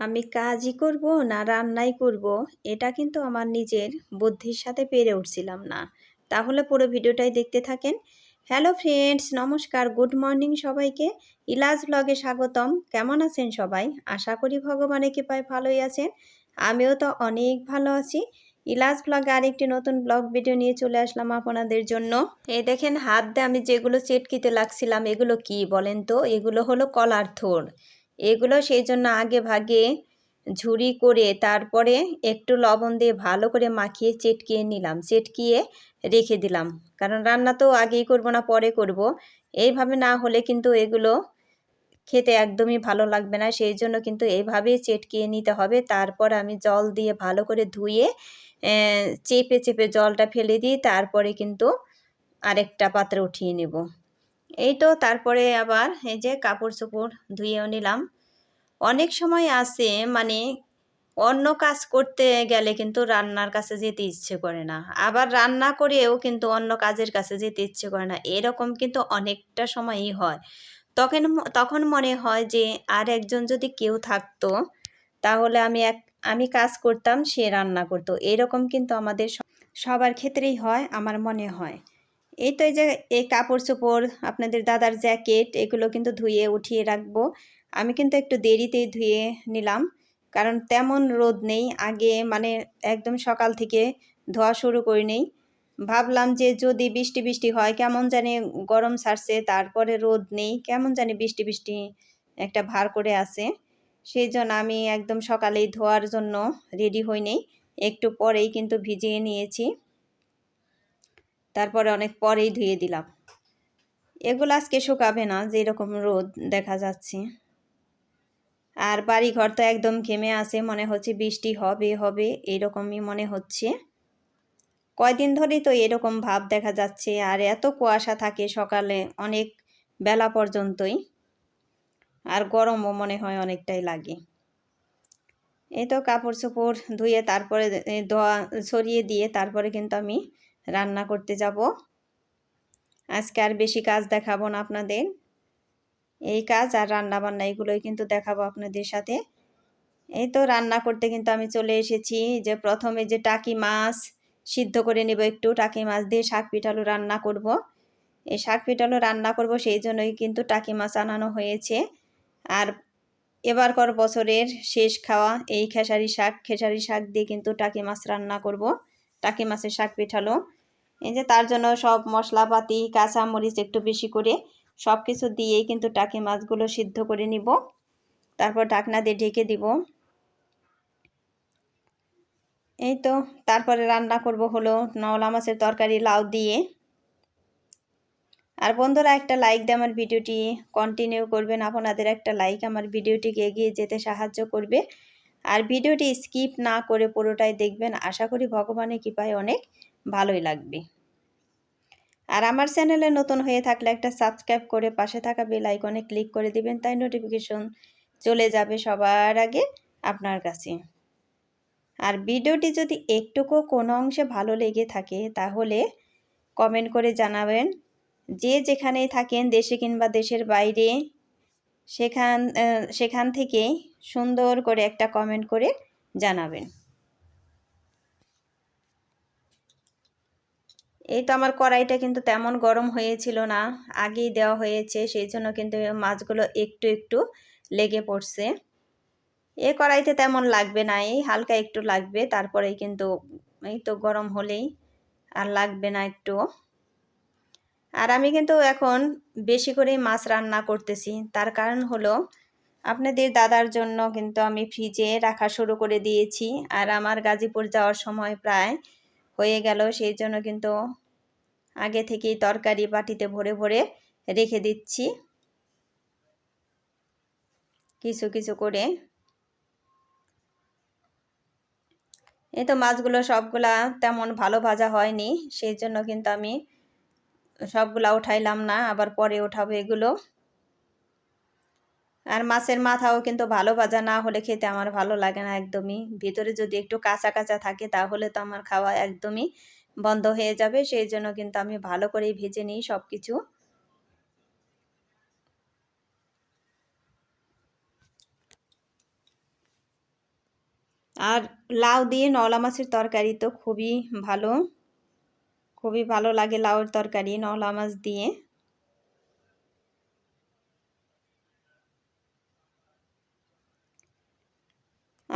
আমি কাজই করব না রান্নাই করব, এটা কিন্তু আমার নিজের বুদ্ধির সাথে পেরে উঠছিলাম না। তাহলে পুরো ভিডিওটাই দেখতে থাকেন। হ্যালো ফ্রেন্ডস, নমস্কার, গুড মর্নিং সবাইকে। ইলাজ ব্লগে স্বাগতম। কেমন আছেন সবাই? আশা করি ভগবানের কৃপায় ভালোই আছেন। আমিও তো অনেক ভালো আছি। ইলাজ ব্লগে আরেকটি নতুন ব্লগ ভিডিও নিয়ে চলে আসলাম আপনাদের জন্য। এই দেখেন হাত দিয়ে আমি যেগুলো চেটকিতে লাগছিলাম, এগুলো কি বলেন তো? এগুলো হলো কলার থোর এগুলো সেই জন্য আগে ভাগে ঝুরি করে তারপরে একটু লবণ দিয়ে ভালো করে মাখিয়ে চেটকিয়ে নিলাম। চেটকিয়ে রেখে দিলাম। কারণ রান্না তো আগেই করব না, পরে করব। এইভাবে না হলে কিন্তু এগুলো খেতে একদমই ভালো লাগবে না। সেই জন্য কিন্তু এইভাবেই চেটকিয়ে নিতে হবে। তারপর আমি জল দিয়ে ভালো করে ধুয়ে চেপে চেপে জলটা ফেলে দিই তারপরে কিন্তু আরেকটা পাত্রে উঠিয়ে নেব। এই তো, তারপরে আবার এই যে কাপড় চোপড় ধুয়েও নিলাম। অনেক সময় আছে মানে অন্য কাজ করতে গেলে কিন্তু রান্নার কাছে যেতে ইচ্ছে করে না। আবার রান্না করেও কিন্তু অন্য কাজের কাছে যেতে ইচ্ছে করে না। এরকম কিন্তু অনেকটা সময়ই হয়। তখন তখন মনে হয় যে আর একজন যদি কেউ থাকতো, তাহলে আমি এক, আমি কাজ করতাম, সে রান্না করতো। এরকম কিন্তু আমাদের সবার ক্ষেত্রেই হয়, আমার মনে হয়। এই তো এই যে এই কাপড় চোপড়, আপনাদের দাদার জ্যাকেট এগুলো কিন্তু ধুয়ে উঠিয়ে রাখব। আমি কিন্তু একটু দেরিতেই ধুয়ে নিলাম, কারণ তেমন রোদ নেই। আগে মানে একদম সকাল থেকে ধোয়া শুরু করে নেই। ভাবলাম যে যদি বৃষ্টি বৃষ্টি হয়, কেমন জানি গরম ছাড়ছে, তারপরে রোদ নেই, কেমন জানি বৃষ্টি বৃষ্টি একটা ভার করে আছে। সেই জন্য আমি একদম সকালেই ধোয়ার জন্য রেডি হই নেই। একটু পরেই কিন্তু ভিজিয়ে নিয়েছি। তারপরে অনেক পরেই ধুয়ে দিলাম। এগুলো আজকে শুকাবে না, যে যেরকম রোদ দেখা যাচ্ছে। আর বাড়ি ঘর তো একদম ঘেমে আছে, মনে হচ্ছে বৃষ্টি হবে হবে, এরকমই মনে হচ্ছে। কয়দিন ধরেই তো এরকম ভাব দেখা যাচ্ছে, আর এত কুয়াশা থাকে সকালে অনেক বেলা পর্যন্তই। আর গরমও মনে হয় অনেকটাই লাগে। এই তো কাপড় চোপড় ধুয়ে তারপরে ধোয়া ছড়িয়ে দিয়ে তারপরে কিন্তু আমি রান্না করতে যাব। আজকে আর বেশি কাজ দেখাবো না আপনাদের। এই কাজ আর রান্না বান্না এগুলোই কিন্তু দেখাবো আপনাদের সাথে। এই তো রান্না করতে কিন্তু আমি চলে এসেছি। যে প্রথমে যে টাকি মাছ সিদ্ধ করে নেব একটু, টাকি মাছ দিয়ে শাক পিঠালো রান্না করব। এই শাক পিঠালো রান্না করব, সেই জন্যই কিন্তু টাকি মাছ আনানো হয়েছে। আর এবারকর বছরের শেষ খাওয়া, এই খেসারি শাক খেসারি শাক দিয়ে কিন্তু টাকি মাছ রান্না করব। টাকি মাছের শাক পিঠালো এই যে তার জন্য সব মশলাপাতি কাঁচা মরিচ একটু বেশি করে সব কিছু দিয়েই কিন্তু টাকি মাছগুলো সিদ্ধ করে নিব। তারপর ঢাকনা দিয়ে ঢেকে দিব। এই তো, তারপরে রান্না করব হলো নওলা মাছের তরকারি, লাউ দিয়ে। আর বন্ধুরা একটা লাইক দিয়ে আমার ভিডিওটি কন্টিনিউ করবেন। আপনাদের একটা লাইক আমার ভিডিওটিকে এগিয়ে যেতে সাহায্য করবে। আর ভিডিওটি স্কিপ না করে পুরোটাই দেখবেন। আশা করি ভগবানের কৃপায় অনেক ভালোই লাগবে। আর আমার চ্যানেলে নতুন হয়ে থাকলে একটা সাবস্ক্রাইব করে পাশে থাকা বেল আইকনে ক্লিক করে দিবেন, তাই নোটিফিকেশন চলে যাবে সবার আগে আপনার কাছে। আর ভিডিওটি যদি একটুকু কোনো অংশে ভালো লেগে থাকে, তাহলে কমেন্ট করে জানাবেন যে যেখানেই থাকেন, দেশে কিংবা দেশের বাইরে, সেখান সেখান থেকে সুন্দর করে একটা কমেন্ট করে জানাবেন। এই তো আমার কড়াইটা কিন্তু তেমন গরম হয়েছিল না, আগেই দেওয়া হয়েছে, সেই জন্য কিন্তু মাছগুলো একটু একটু লেগে পড়ছে। এ কড়াইতে তেমন লাগবে না, এই হালকা একটু লাগবে তারপরে কিন্তু এই তো গরম হলেই আর লাগবে না একটু। আর আমি কিন্তু এখন বেশি করেই মাছ রান্না করতেছি, তার কারণ হলো আপনাদের দাদার জন্য কিন্তু আমি ফ্রিজে রাখা শুরু করে দিয়েছি, আর আমার গাজীপুর যাওয়ার সময় প্রায় হয়ে গেল। সেই জন্য কিন্তু আগে থেকেই তরকারি বাটিতে ভরে ভরে রেখে দিচ্ছি। কিছু কিছু করে। এই তো মাছগুলো সবগুলা তেমন ভালো ভাজা হয়নি। সেই জন্য কিন্তু আমি সবগুলা উঠাইলাম না, আবার পরে উঠাবো এগুলো। আর মাছের মাথাও কিন্তু ভালো ভাজা না হলে খেতে আমার ভালো লাগে না একদমই। ভিতরে যদি একটু কাঁচা কাঁচা থাকে তাহলে তো আমার খাওয়া একদমই বন্ধ হয়ে যাবে। সেই জন্য কিন্তু আমি ভালো করেই ভেজে নিই সব কিছু আর লাউ দিয়ে নলা মাছের তরকারি তো খুবই ভালো। খুবই ভালো লাগে লাউয়ের তরকারি নলা মাছ দিয়ে।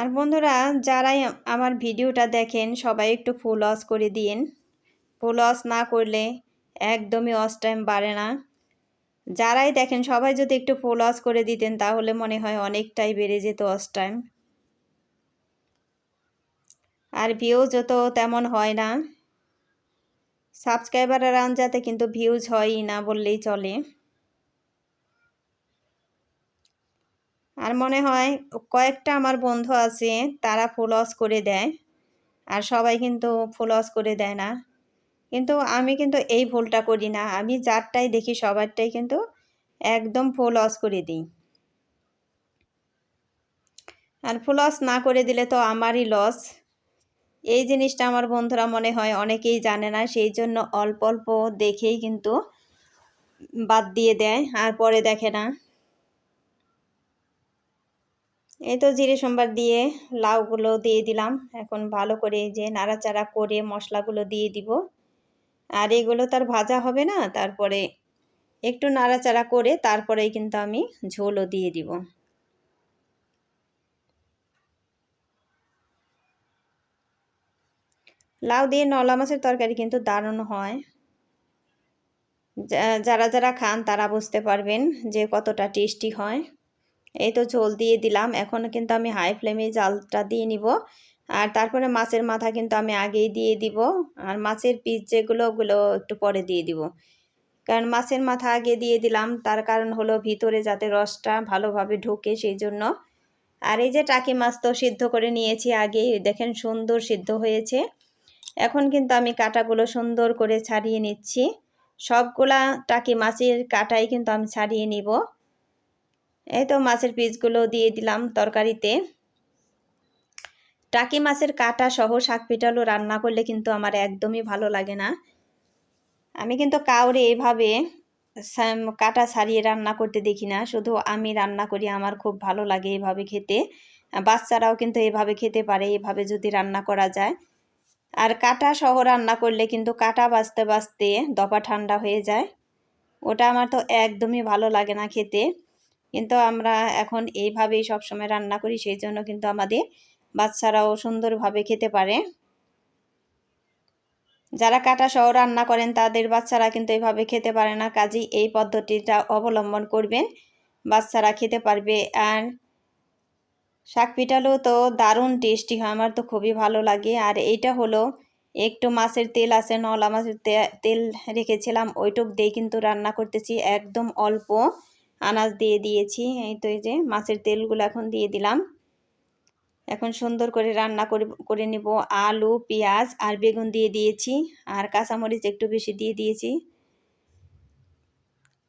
আর বন্ধুরা, যারাই আমার ভিডিওটা দেখেন, সবাই একটু ফুল ওয়াশ করে দিন ফুল ওয়াশ না করলে একদমই ওয়াশ টাইম বাড়ে না। যারাই দেখেন, সবাই যদি একটু ফুল ওয়াশ করে দিতেন, তাহলে মনে হয় অনেকটাই বেড়ে যেত ওয়াশ টাইম আর ভিউজ তো তেমন হয় না। সাবস্ক্রাইবারের আনজাতে কিন্তু ভিউজ হয়ই না বললেই চলে। আর মনে হয় কয়েকটা আমার বন্ধু আছে, তারা ফুল ওয়াশ করে দেয়। আর সবাই কিন্তু ফুল ওয়াশ করে দেয় না। কিন্তু আমি কিন্তু এই ভুলটা করি না। আমি যারটাই দেখি সবারটাই কিন্তু একদম ফুল ওয়াশ করে দিই। আর ফুল ওয়াশ না করে দিলে তো আমারই লস এই জিনিসটা আমার বন্ধুরা মনে হয় অনেকেই জানে না, সেই জন্য অল্প অল্প দেখেই কিন্তু বাদ দিয়ে দেয়। আর পরে দেখে না। এই তো জিরে সোমবার দিয়ে লাউগুলো দিয়ে দিলাম। এখন ভালো করে যে নাড়াচাড়া করে মশলাগুলো দিয়ে দিব। আর এগুলো তার ভাজা হবে না, তারপরে একটু নাড়াচাড়া করে তারপরেই কিন্তু আমি ঝোলও দিয়ে দিব। লাউ দিয়ে নলা মাছের তরকারি কিন্তু দারুণ হয়। যারা যারা খান তারা বুঝতে পারবেন যে কতটা টেস্টি হয়। এই তো ঝোল দিয়ে দিলাম। এখন কিন্তু আমি হাই ফ্লেমে জালটা দিয়ে নিব। আর তারপরে মাছের মাথা কিন্তু আমি আগেই দিয়ে দিব। আর মাছের পিস যেগুলো, ওগুলো একটু পরে দিয়ে দিব। কারণ মাছের মাথা আগে দিয়ে দিলাম। তার কারণ হলো ভিতরে যাতে রসটা ভালোভাবে ঢোকে সেই জন্য। আর এই যে টাকি মাছ তো সিদ্ধ করে নিয়েছি আগে দেখেন সুন্দর সিদ্ধ হয়েছে। এখন কিন্তু আমি কাটাগুলো সুন্দর করে ছাড়িয়ে নিচ্ছি। সবগুলা টাকি মাছের কাটাই কিন্তু আমি ছাড়িয়ে নিব। এই তো মাছের পিসগুলো দিয়ে দিলাম তরকারিতে। টাকি মাছের কাটা সহ শাক পিঠালো রান্না করলে কিন্তু আমার একদমই ভালো লাগে না। আমি কিন্তু কাউরে এভাবে কাটা ছাড়িয়ে রান্না করতে দেখি না, শুধু আমি রান্না করি, আমার খুব ভালো লাগে এভাবে খেতে। বাচ্চারাও কিন্তু এভাবে খেতে পারে, এভাবে যদি রান্না করা যায়। আর কাটা সহ রান্না করলে কিন্তু কাটা বাঁচতে বাঁচতে দপা ঠান্ডা হয়ে যায়। ওটা আমার তো একদমই ভালো লাগে না খেতে। কিন্তু আমরা এখন এইভাবেই সবসময় রান্না করি, সেই জন্য কিন্তু আমাদের বাচ্চারাও সুন্দরভাবে খেতে পারে। যারা কাটা সহ রান্না করেন, তাদের বাচ্চারা কিন্তু এইভাবে খেতে পারে না। কাজেই এই পদ্ধতিটা অবলম্বন করবেন, বাচ্চারা খেতে পারবে। আর শাক পিঠালো তো দারুণ টেস্টি হয়, আমার তো খুবই ভালো লাগে। আর এইটা হলো, একটু মাছের তেল আছে, নলা মাছের তেল রেখেছিলাম, ওইটুক দিয়ে কিন্তু রান্না করতেছি, একদম অল্প। আনাজ দিয়ে দিয়েছি, এই তো এই যে মাছের তেলগুলো এখন দিয়ে দিলাম। এখন সুন্দর করে রান্না করে করে নেব আলু, পেঁয়াজ আর বেগুন দিয়ে দিয়েছি আর কাঁচামরিচ একটু বেশি দিয়ে দিয়েছি।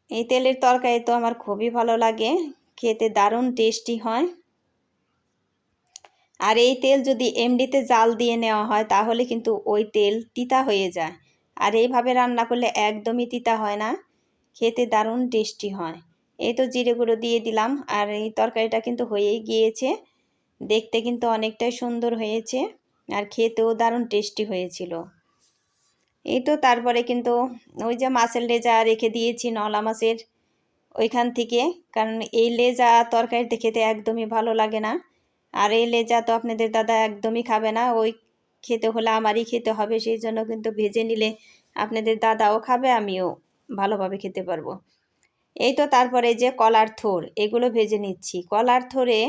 এই তেলের তরকারি তো আমার খুবই ভালো লাগে, খেতে দারুণ টেস্টি হয়। আর এই তেল যদি এমডিতে জাল দিয়ে নেওয়া হয় তাহলে কিন্তু ওই তেল তিতা হয়ে যায়। আর এইভাবে রান্না করলে একদমই তিতা হয় না, খেতে দারুণ টেস্টি হয়। এই তো জিরে গুঁড়ো দিয়ে দিলাম। আর এই তরকারিটা কিন্তু হয়েই গিয়েছে। দেখতে কিন্তু অনেকটাই সুন্দর হয়েছে আর খেতেও দারুণ টেস্টি হয়েছিল। এই তো তারপরে কিন্তু ওই যে মাছের লেজা রেখে দিয়েছি নলা মাছের ওইখান থেকে। কারণ এই লেজা তরকারিতে খেতে একদমই ভালো লাগে না। আর এই লেজা তো আপনাদের দাদা একদমই খাবে না। ওই খেতে হলে আমারই খেতে হবে। সেই জন্য কিন্তু ভেজে নিলে আপনাদের দাদাও খাবে, আমিও ভালোভাবে খেতে পারব। এই তো তারপরে যে কলার থোর, এগুলো ভেজে নিচ্ছি। কলার থোরে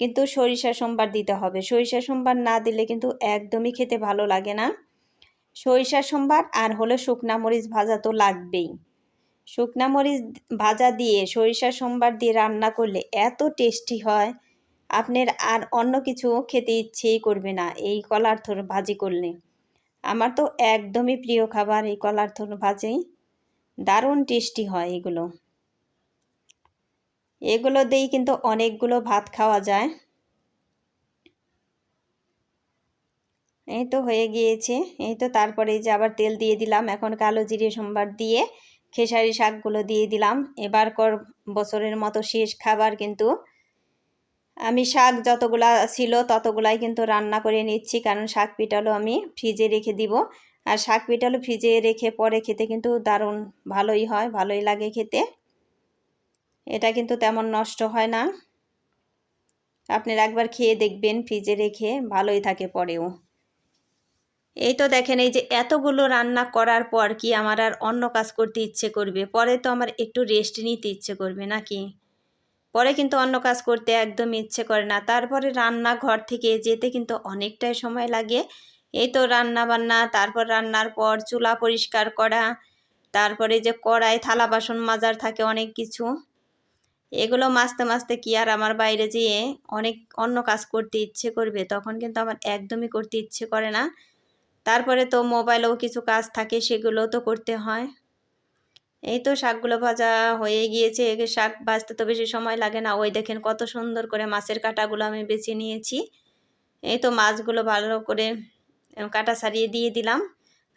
কিন্তু সরিষা সোমবার দিতে হবে। সরিষা সোমবার না দিলে কিন্তু একদমই খেতে ভালো লাগে না। সরিষা সোমবার আর হলো শুকনা মরিচ ভাজা তো লাগবেই। শুকনা মরিচ ভাজা দিয়ে সরিষা সোমবার দিয়ে রান্না করলে এত টেস্টি হয়। আপনার আর অন্য কিছু খেতে ইচ্ছেই করবে না এই কলার থোর ভাজি করলে। আমার তো একদমই প্রিয় খাবার এই কলার থোর ভাজি। দারুণ টেস্টি হয় এগুলো। এগুলো দিয়েই কিন্তু অনেকগুলো ভাত খাওয়া যায়। এই তো হয়ে গিয়েছে। এই তো তারপরে যে আবার তেল দিয়ে দিলাম। এখন কালো জিরে সোমবার দিয়ে খেসারি শাকগুলো দিয়ে দিলাম। এবার কর বছরের মতো শেষ খাবার কিন্তু আমি শাক যতগুলা ছিল ততগুলাই কিন্তু রান্না করে নিচ্ছি। কারণ শাক পিঠালো আমি ফ্রিজে রেখে দিব। আর শাক পিঠালো ফ্রিজে রেখে পরে খেতে কিন্তু দারুণ ভালোই হয়, ভালোই লাগে খেতে। এটা কিন্তু তেমন নষ্ট হয় না। আপনারা একবার খেয়ে দেখবেন ফ্রিজে রেখে, ভালোই থাকে পরেও। এই তো দেখেন, এই যে এতগুলো রান্না করার পর কি আমার আর অন্য কাজ করতে ইচ্ছে করবে? পরে তো আমার একটু রেস্ট নিতে ইচ্ছে করবে নাকি? পরে কিন্তু অন্য কাজ করতে একদম ইচ্ছে করে না। তারপরে রান্নাঘর থেকে যেতে কিন্তু অনেকটাই সময় লাগে। এই তো রান্না বান্না তারপর রান্নার পর চুলা পরিষ্কার করা, তারপরে যে কড়াই, থালা বাসন মাজার থাকে অনেক কিছু। এগুলো মাঝতে মাঝতে কি আর আমার বাইরে যেয়ে অনেক অন্য কাজ করতে ইচ্ছে করবে? তখন কিন্তু আমার একদমই করতে ইচ্ছে করে না। তারপরে তো মোবাইলেও কিছু কাজ থাকে, সেগুলো তো করতে হয়। এই তো শাকগুলো ভাজা হয়ে গিয়েছে। শাক ভাজতে তো বেশি সময় লাগে না। ওই দেখেন কত সুন্দর করে মাছের কাটাগুলো আমি বেছে নিয়েছি। এই তো মাছগুলো ভালো করে কাটা সারিয়ে দিয়ে দিলাম।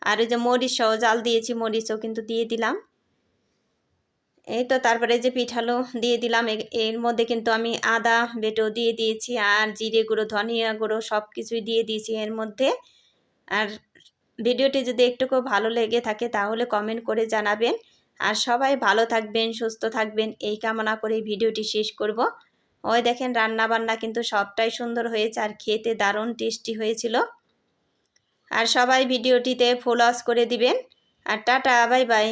আর ওই যে মরিচ সহ জাল দিয়েছি, মরিচও কিন্তু দিয়ে দিলাম। এই তো তারপরে যে পিঠালো দিয়ে দিলাম এর মধ্যে কিন্তু আমি আদা বেটেও দিয়ে দিয়েছি আর জিরে গুঁড়ো, ধনিয়া গুঁড়ো সব কিছুই দিয়ে দিয়েছি এর মধ্যে। আর ভিডিওটি যদি একটুকু ভালো লেগে থাকে তাহলে কমেন্ট করে জানাবেন। আর সবাই ভালো থাকবেন, সুস্থ থাকবেন, এই কামনা করে ভিডিওটি শেষ করব। ওই দেখেন রান্না বান্না কিন্তু সবটাই সুন্দর হয়েছে আর খেতে দারুণ টেস্টি হয়েছিল। আর সবাই ভিডিওটিতে ফলোয়াস করে দিবেন। আর টাটা বাই বাই